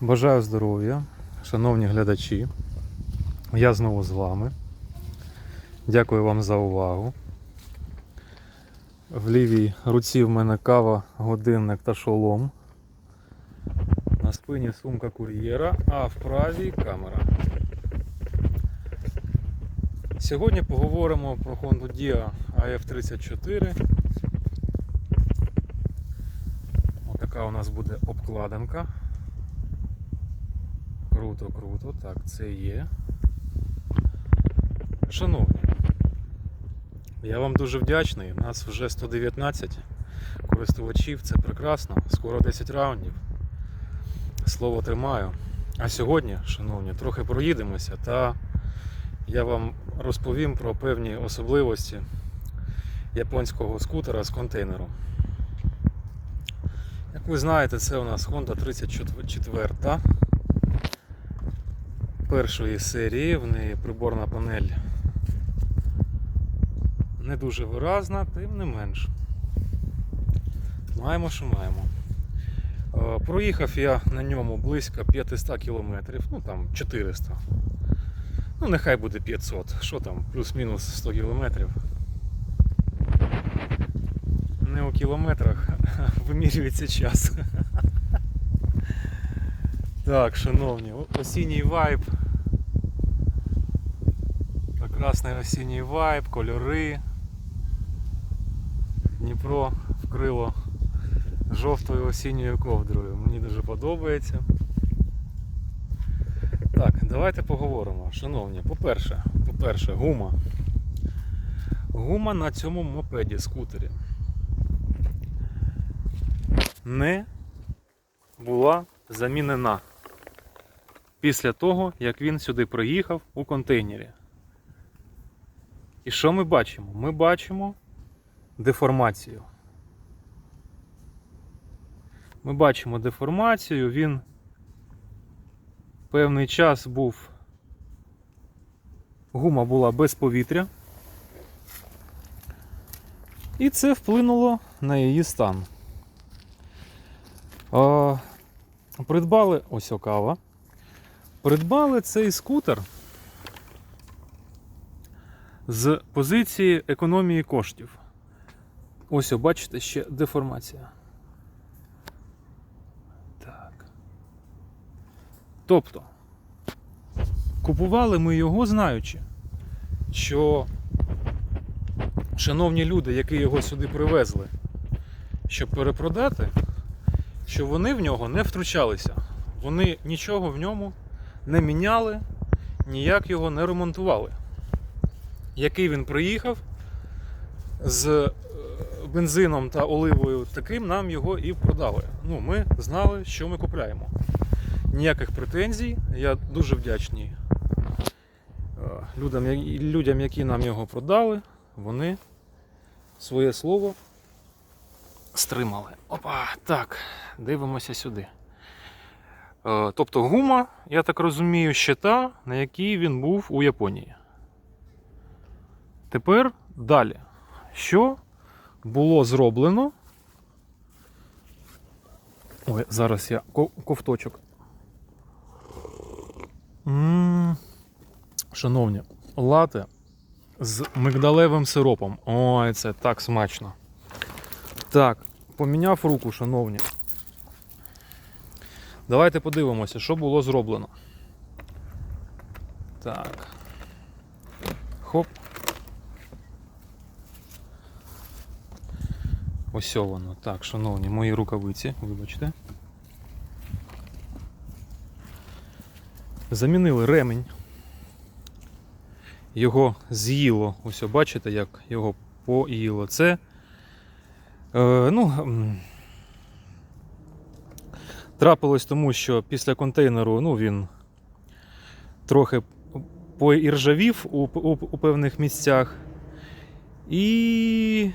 Бажаю здоров'я, шановні глядачі. Я знову з вами. Дякую вам за увагу. В лівій руці в мене кава, годинник та шолом. На спині сумка кур'єра, а в правій камера. Сьогодні поговоримо про Honda Dia AF34. Отака у нас буде обкладинка. Круто, круто. Так, це є. Шановні, я вам дуже вдячний. У нас вже 119 користувачів, це прекрасно. Скоро 10 раундів. Слово тримаю. А сьогодні, шановні, трохи проїдемося та я вам розповім про певні особливості японського скутера з контейнером. Як ви знаєте, це у нас Honda 34 першої серії, в неї приборна панель не дуже виразна, тим не менш. Маємо, що маємо. Е, Проїхав я на ньому близько 500 кілометрів, ну там 400. Ну, нехай буде 500. Що там, плюс-мінус 100 кілометрів. Не у кілометрах вимірюється час. Так, шановні, осінній вайб. Прекрасний осінній вайб, кольори. Дніпро вкрило жовтою осінньою ковдрою. Мені дуже подобається. Так, давайте поговоримо. Шановні, по-перше, по-перше, гума. Гума на цьому мопеді скутері не була замінена після того, як він сюди приїхав у контейнері. І що ми бачимо? Ми бачимо деформацію. Ми бачимо деформацію, він певний час був. Гума була без повітря. І це вплинуло на її стан. Придбали ось о кава. Придбали цей скутер з позиції економії коштів. Ось, бачите, ще деформація. Так. Тобто, купували ми його, знаючи, що шановні люди, які його сюди привезли, щоб перепродати, що вони в нього не втручалися. Вони нічого в ньому не міняли, ніяк його не ремонтували. Який він приїхав з е, бензином та оливою, таким нам його і продали. Ну, ми знали, що ми купляємо. Ніяких претензій. Я дуже вдячний е, людям, людям, які нам його продали. Вони своє слово стримали. Опа, так, дивимося сюди. Е, Тобто гума, я так розумію, ще та, на якій він був у Японії. Тепер далі. Що було зроблено? Ой, зараз я ко- ковточок. Шановні, лате з мигдалевим сиропом. Ой, це так смачно. Так, поміняв руку, шановні. Давайте подивимося, що було зроблено. Так. Хоп. Ось воно. Так, шановні, мої рукавиці, вибачте. Замінили ремень. Його з'їло. Ось бачите, як його поїло. Це. Е, ну, трапилось тому, що після контейнеру ну, він трохи поіржавів у, у, у певних місцях. І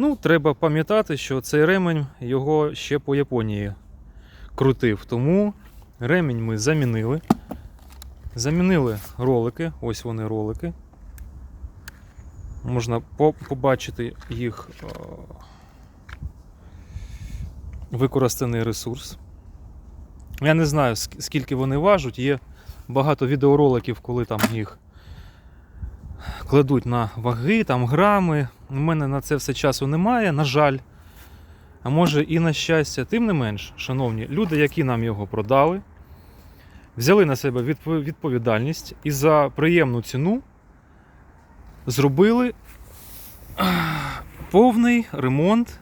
ну, треба пам'ятати, що цей ремень його ще по Японії крутив. Тому ремень ми замінили. Замінили ролики, ось вони ролики. Можна побачити їх е, використаний ресурс. Я не знаю, скільки вони важать. Є багато відеороликів, коли там їх кладуть на ваги, там грами. У мене на це все часу немає, на жаль. А може і на щастя. Тим не менш, шановні, люди, які нам його продали, взяли на себе відповідальність і за приємну ціну зробили повний ремонт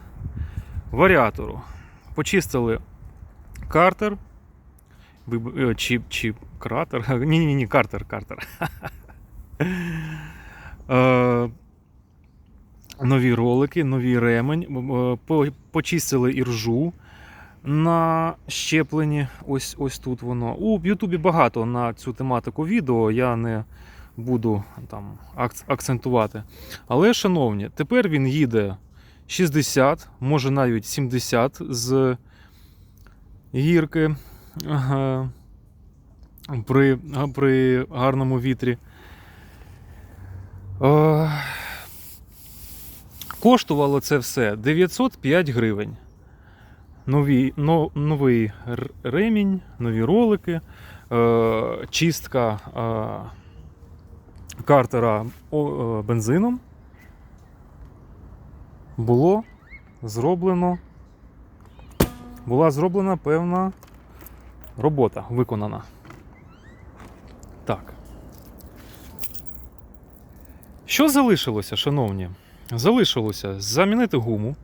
варіатору. Почистили картер. е, Чи, чи кратер? Ні, ні, картер, картер. Нові ролики, новий ремень. е, Почистили іржу на щепленні. Ось, ось тут воно. У Ютубі багато на цю тематику відео. Я не буду там акцентувати. Але, шановні, тепер він їде 60, може навіть 70 з гірки при, при гарному вітрі. Коштувало це все 905 гривень. Нові, но, новий ремінь, нові ролики, е, чистка е, картера о, е, бензином. Було зроблено. Була зроблена певна робота виконана. Так. Що залишилося, шановні? Залишилося замінити гуму.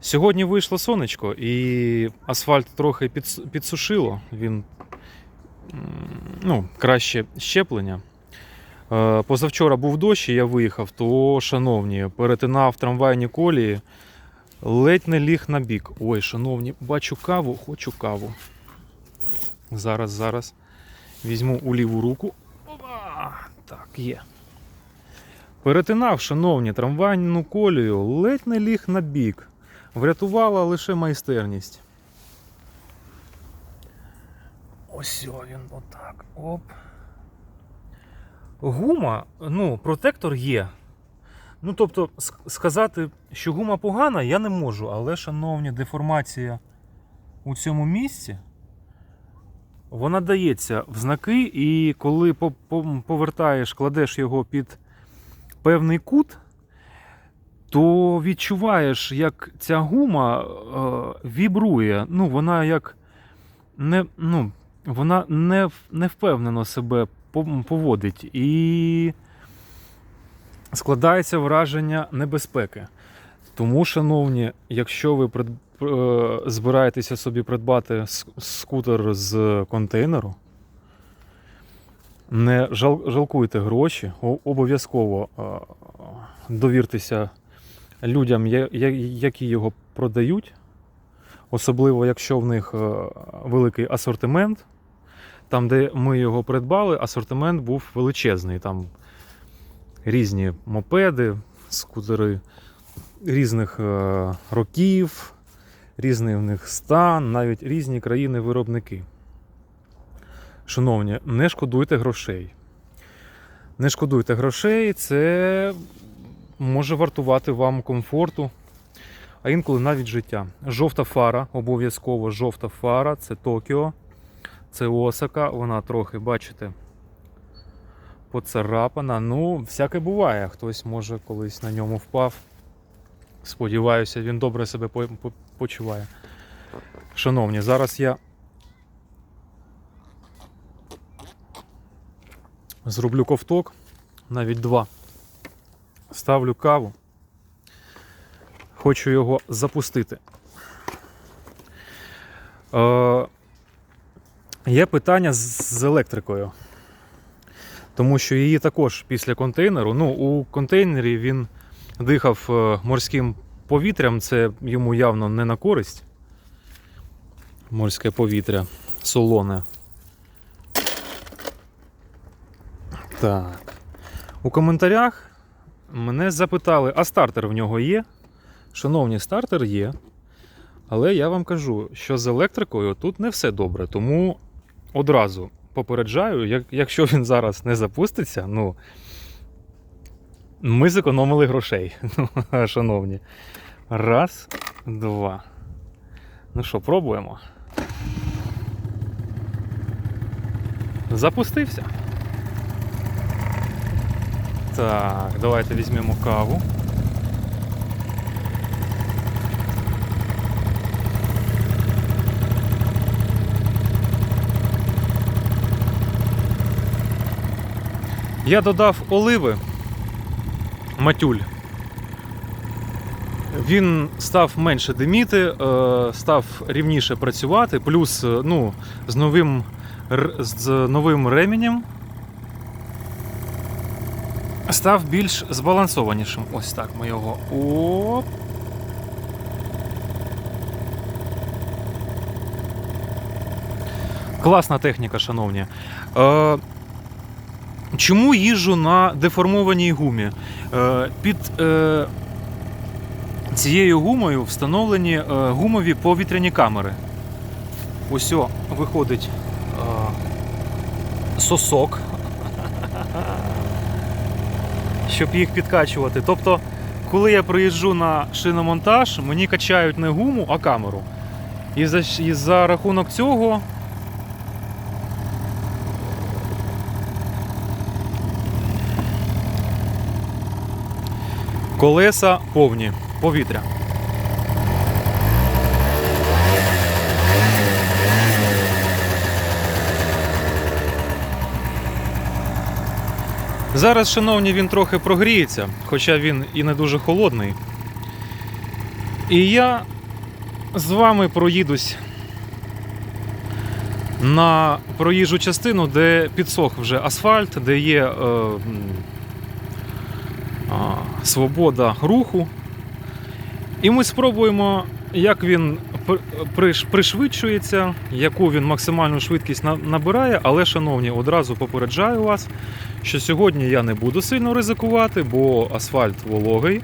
Сьогодні вийшло сонечко, і асфальт трохи підсушило. Він ну, краще щеплення. Е, Позавчора був дощ, і я виїхав, то, шановні, перетинав трамвайні колії, ледь не ліг на бік. Ой, шановні, бачу каву, хочу каву. Зараз, зараз візьму у ліву руку. Опа! Так, є. Перетинав, шановні, трамвайну колію, ледь не ліг на бік. Врятувала лише майстерність. Ось він отак. Оп. Гума, ну, протектор є. Ну, тобто, сказати, що гума погана, я не можу, але, шановні, деформація у цьому місці. Вона дається в знаки, і коли по- по- повертаєш, кладеш його під певний кут, то відчуваєш, як ця гума е, вібрує. Ну, вона як не, ну, вона не, не впевнено себе поводить. І складається враження небезпеки. Тому, шановні, якщо ви прид... е, збираєтеся собі придбати скутер з контейнеру, не жал... жалкуйте гроші, обов'язково довіртеся людям, які його продають, особливо якщо в них е, великий асортимент. Там, де ми його придбали, асортимент був величезний. Там різні мопеди, скутери різних е, років, різний в них стан, навіть різні країни-виробники. Шановні, не шкодуйте грошей. Не шкодуйте грошей, це може вартувати вам комфорту, а інколи навіть життя. Жовта фара, обов'язково жовта фара, це Токіо, це Осака, вона трохи, бачите, поцарапана. Ну, всяке буває. Хтось може колись на ньому впав. Сподіваюся, він добре себе по- по- почуває. Шановні, зараз я зроблю ковток, навіть два. Ставлю каву. Хочу його запустити. Е, є питання з, електрикою. Тому що її також після контейнеру. Ну, у контейнері він дихав е, морським повітрям, це йому явно не на користь. Морське повітря солоне. Так. У коментарях мене запитали, а стартер в нього є? Шановні, стартер є. Але я вам кажу, що з електрикою тут не все добре. Тому одразу попереджаю, як, якщо він зараз не запуститься, ну. Ми зекономили грошей, ну, шановні. Раз, два. Ну що, пробуємо. запустився. Так, давайте візьмемо каву. Я додав оливи матюль. Він став менше диміти, е, став рівніше працювати, плюс е, ну, з новим, з новим ременем став більш збалансованішим. Ось так ми його. Оп. Класна техніка, шановні. Е, чому їжджу на деформованій гумі? Е, під е, цією гумою встановлені е, гумові повітряні камери. Ось виходить е, сосок, щоб їх підкачувати. Тобто, коли я приїжджу на шиномонтаж, мені качають не гуму, а камеру. І за, і за рахунок цього. Колеса повні повітря. Зараз, шановні, він трохи прогріється, хоча він і не дуже холодний. І я з вами проїдусь на проїжджу частину, де підсох вже асфальт, де є е, а, свобода руху. І ми спробуємо, як він пришвидшується, яку він максимальну швидкість набирає. Але, шановні, одразу попереджаю вас, що сьогодні я не буду сильно ризикувати, бо асфальт вологий.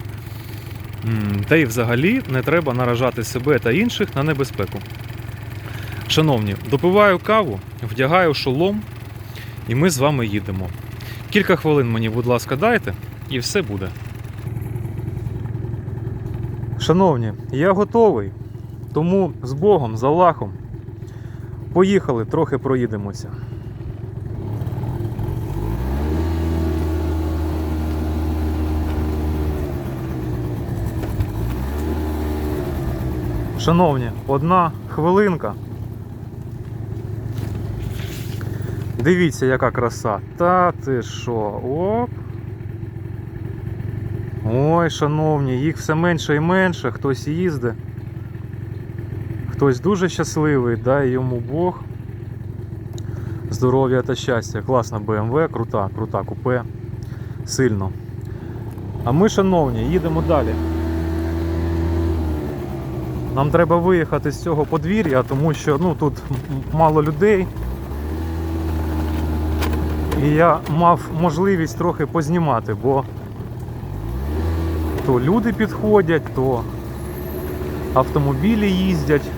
Та й взагалі не треба наражати себе та інших на небезпеку. Шановні, допиваю каву, вдягаю шолом, і ми з вами їдемо. Кілька хвилин мені, будь ласка, дайте, і все буде. Шановні, я готовий. Тому з Богом, з Аллахом. Поїхали, трохи проїдемося. Шановні, одна хвилинка. Дивіться, яка краса. Та ти що? Оп. Ой, шановні, їх все менше і менше, хтось їздить. Хтось дуже щасливий, дай йому Бог. Здоров'я та щастя. Класна BMW, крута, крута купе. Сильно. А ми, шановні, їдемо далі. Нам треба виїхати з цього подвір'я, тому що ну, тут мало людей. І я мав можливість трохи познімати, бо то люди підходять, то автомобілі їздять.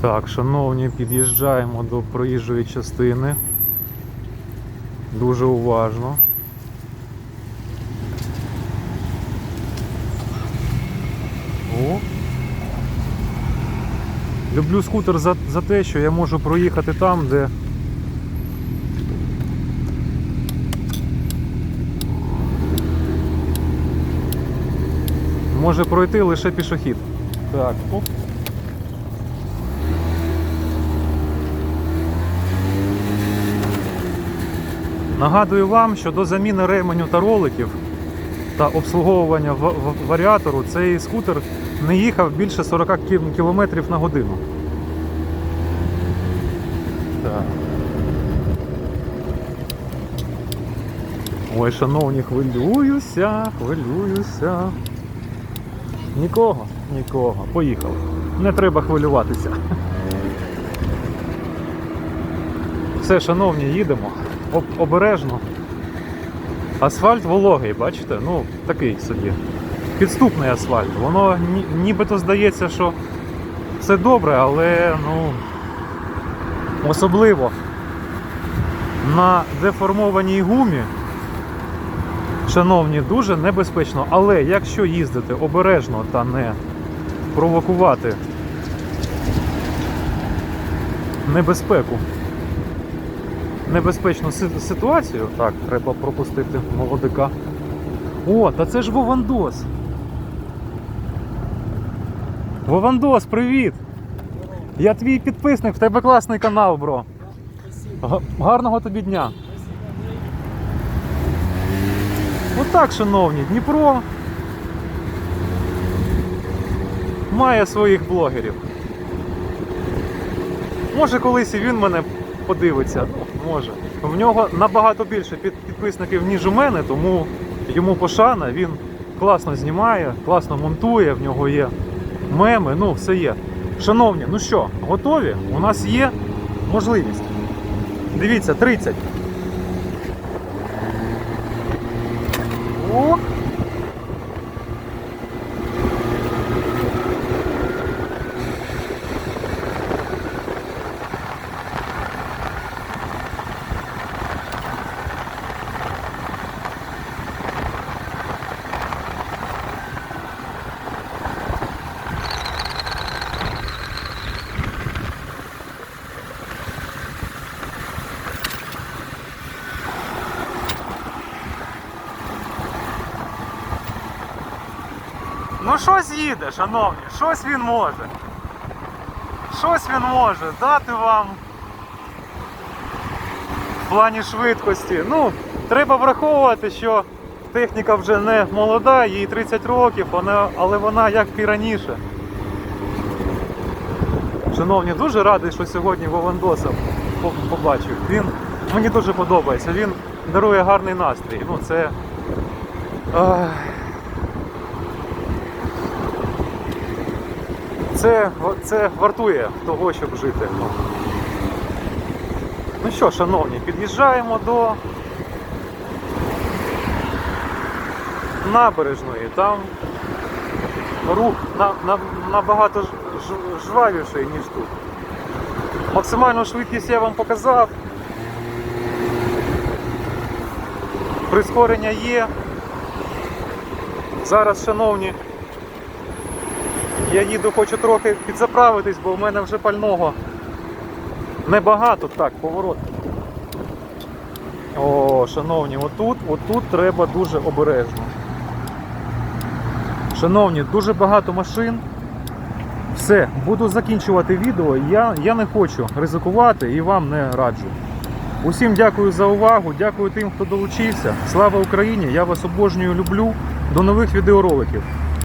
Так, шановні, під'їжджаємо до проїжджої частини. Дуже уважно. Люблю скутер за, за те, що я можу проїхати там, де може пройти лише пішохід. Так, оп. Нагадую вам, що до заміни ременю та роликів та обслуговування ва- ва- варіатору цей скутер не їхав більше 40 кі- км на годину. Так. Ой, шановні, хвилююся, хвилююся. Нікого, нікого. Поїхали. Не треба хвилюватися. Все, шановні, їдемо. Об- обережно. Асфальт вологий, бачите? Ну, такий собі. Підступний асфальт. Воно нібито здається, що все добре, але ну особливо на деформованій гумі, шановні, дуже небезпечно. Але якщо їздити обережно та не провокувати небезпеку, небезпечну ситуацію, так, треба пропустити молодика. О, та це ж Вовандос. Вовандос, привіт! Я твій підписник, в тебе класний канал, бро. Гарного тобі дня. Отак, шановні, Дніпро має своїх блогерів. Може колись і він мене подивиться. Може. В нього набагато більше підписників, ніж у мене, тому йому пошана, він класно знімає, класно монтує, в нього є меми, ну все є. Шановні, ну що, готові? У нас є можливість. Дивіться, 30. О! Ну щось їде, шановні, щось він може. Щось він може дати вам в плані швидкості. Ну, треба враховувати, що техніка вже не молода, їй 30 років, але вона як і раніше. Шановні, дуже радий, що сьогодні Вовандоса по- побачив. Він мені дуже подобається. Він дарує гарний настрій. Ну, це. Ах. Це, це вартує того, щоб жити. Ну, що, шановні, під'їжджаємо до набережної. Там рух на, на, набагато жвавіший, ніж тут. Максимальну швидкість я вам показав. Прискорення є. Зараз, шановні, я їду, хочу трохи підзаправитись, бо в мене вже пального небагато. Так, поворот. О, шановні, отут, отут треба дуже обережно. Шановні, дуже багато машин. Все, буду закінчувати відео. Я, я не хочу ризикувати і вам не раджу. Усім дякую за увагу, дякую тим, хто долучився. Слава Україні! Я вас обожнюю, люблю. До нових відеороликів.